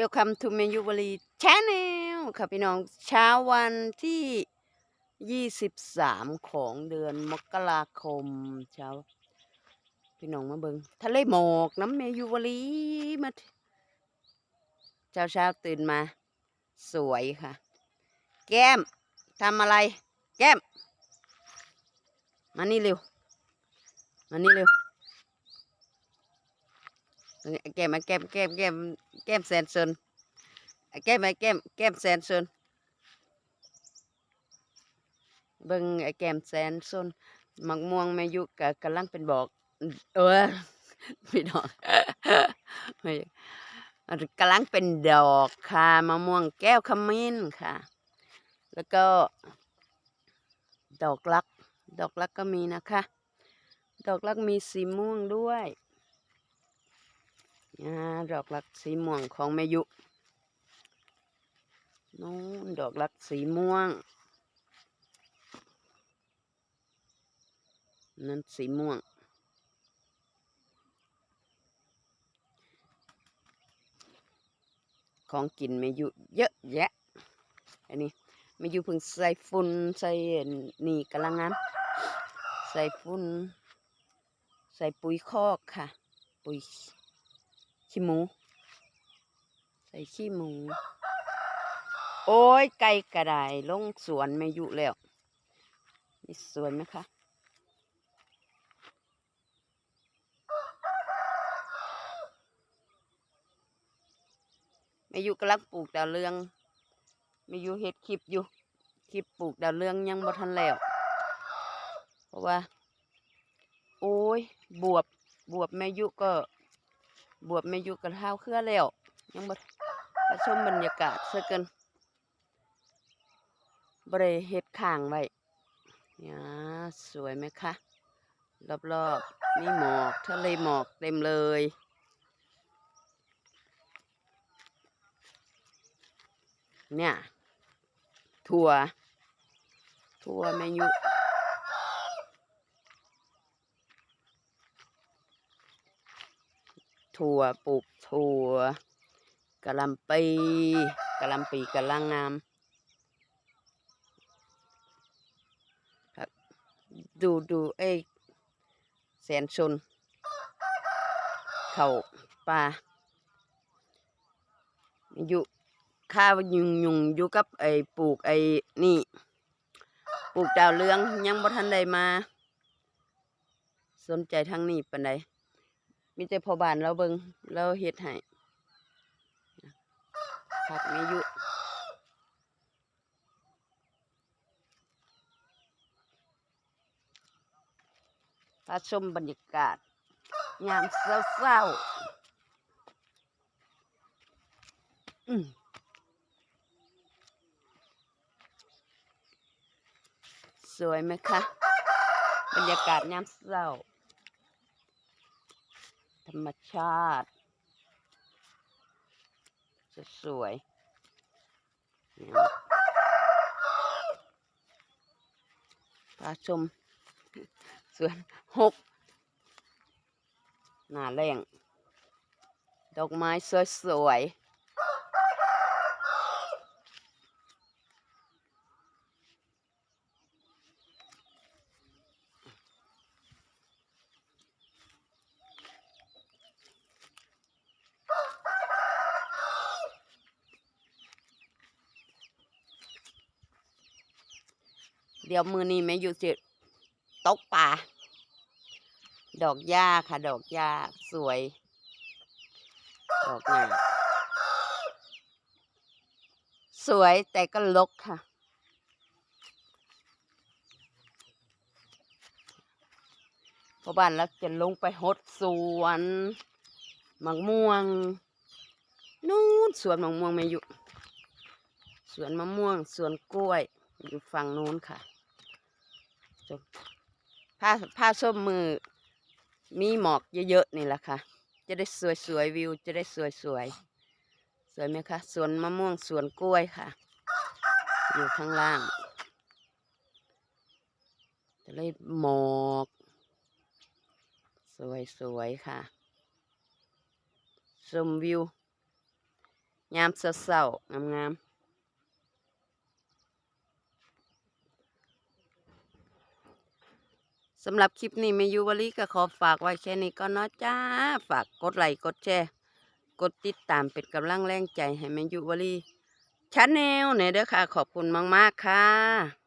Welcome to เมยุวลี Channel ค่ะพี่น้องเช้าวันที่ 23 ของเดือนมกราคมเช้า พี่น้องมาเบิงทะเลหมอกน้ำเมยุวาลีมาเช้าเช้าตื่นมา สวยค่ะ แก้มทำอะไร แก้ม มานี่เร็ว มานี่เร็ว แก้มแก้มแก้มแก้มแก้มแซนซนแก้มแก้มแก้มแซนซนเบิ่งแก้มแซนซนมักม่วงแม่ยุกะกำลังเป็นบอก เออพี่น้องไม่กำลังเป็นดอกค่ะมะม่วงแก้วขมิ้นค่ะ แล้วก็ ดอกลัก ดอกลักก็มีนะคะ ดอกลักมีสีม่วงด้วย ดอกลักสีม่วงของแม่ยุนู้นดอกลักสีม่วง นั่นสีม่วง ของกินแม่ยุเยอะแยะ อันนี้แม่ยุเพิ่งใส่ฝุ่นใส่นี่กำลังงามใส่ฝุ่นใส่ปุ๋ยคอกค่ะ ปุ๋ย ขี้หมู ใส่ขี้หมู โอ้ยไก่กระไดลงสวนไม่ยุแล้วนี่สวนไหมคะไม่ยุกำลังปลูกดาวเรืองไม่ยุเฮ็ดคลิปอยู่คลิปปลูกดาวเรืองยังบ่ทันแล้วเพราะว่า โอ้ยบวบบวบแม่ยุก็ บวบไม่อยู่กับเท้าเครือแล้วยังบ่มาชมบรรยากาศเสกินบริเฮ็ดข้างไว้เนี่ยสวยไหมคะ รอบๆมีหมอกทะเลหมอกเต็มเลยเนี่ยถั่วถั่วแมยุ ถั่วปลูกถั่วกะลำปีกะลำปีกะลังงามครับดูดูไอ้แสนชน เขาป่าอยู่ข้าวยุงยุงอยู่กับไอ้ปลูกไอ้นี่ปลูกดาวเรืองยังบ่ทันได้มา สนใจทางนี้ปานใด มีแต่พอบ้านเราเบิงเราเฮ็ดให้ผักมียู่พาชมบรรยากาศยามเศร้าๆอืมสวยไหมคะ บรรยากาศยามเศร้า ธรรมชาติสวยๆเนี่ยพาชมสวนหกหน้าแรงดอกไม้สวยๆ เดี๋ยวมือนี้แม่อยู่สิตกป่า ดอกหญ้าค่ะ ดอกหญ้าสวย ดอกหญ้าสวยแต่ก็ลกค่ะพราะบ้านแล้วจะลงไปหดสวนมะม่วง นู่นสวนมะม่วงไม่อยู่ สวนมะม่วง สวนกล้วย อยู่ฝั่งนู้นค่ะ ผ้าผ้าส้มมือ มีหมอกเยอะๆนี่แหละค่ะ จะได้สวยๆวิว จะได้สวยๆสวยไหมคะสวนมะม่วงสวนกล้วยค่ะ อยู่ข้างล่าง จะได้หมอก สวยๆค่ะชมวิวยามเศร้าๆงามๆ สำหรับคลิปนี้เมยูวลีก็ขอฝากไว้แค่นี้ก็เนาะจ้า ฝากกดไลค์กดแชร์ กดติดตามเป็นกำลังแรงใจให้เมยูวลีชาแนลเนี่ยเด้อค่ะ ขอบคุณมาก ๆ ค่ะ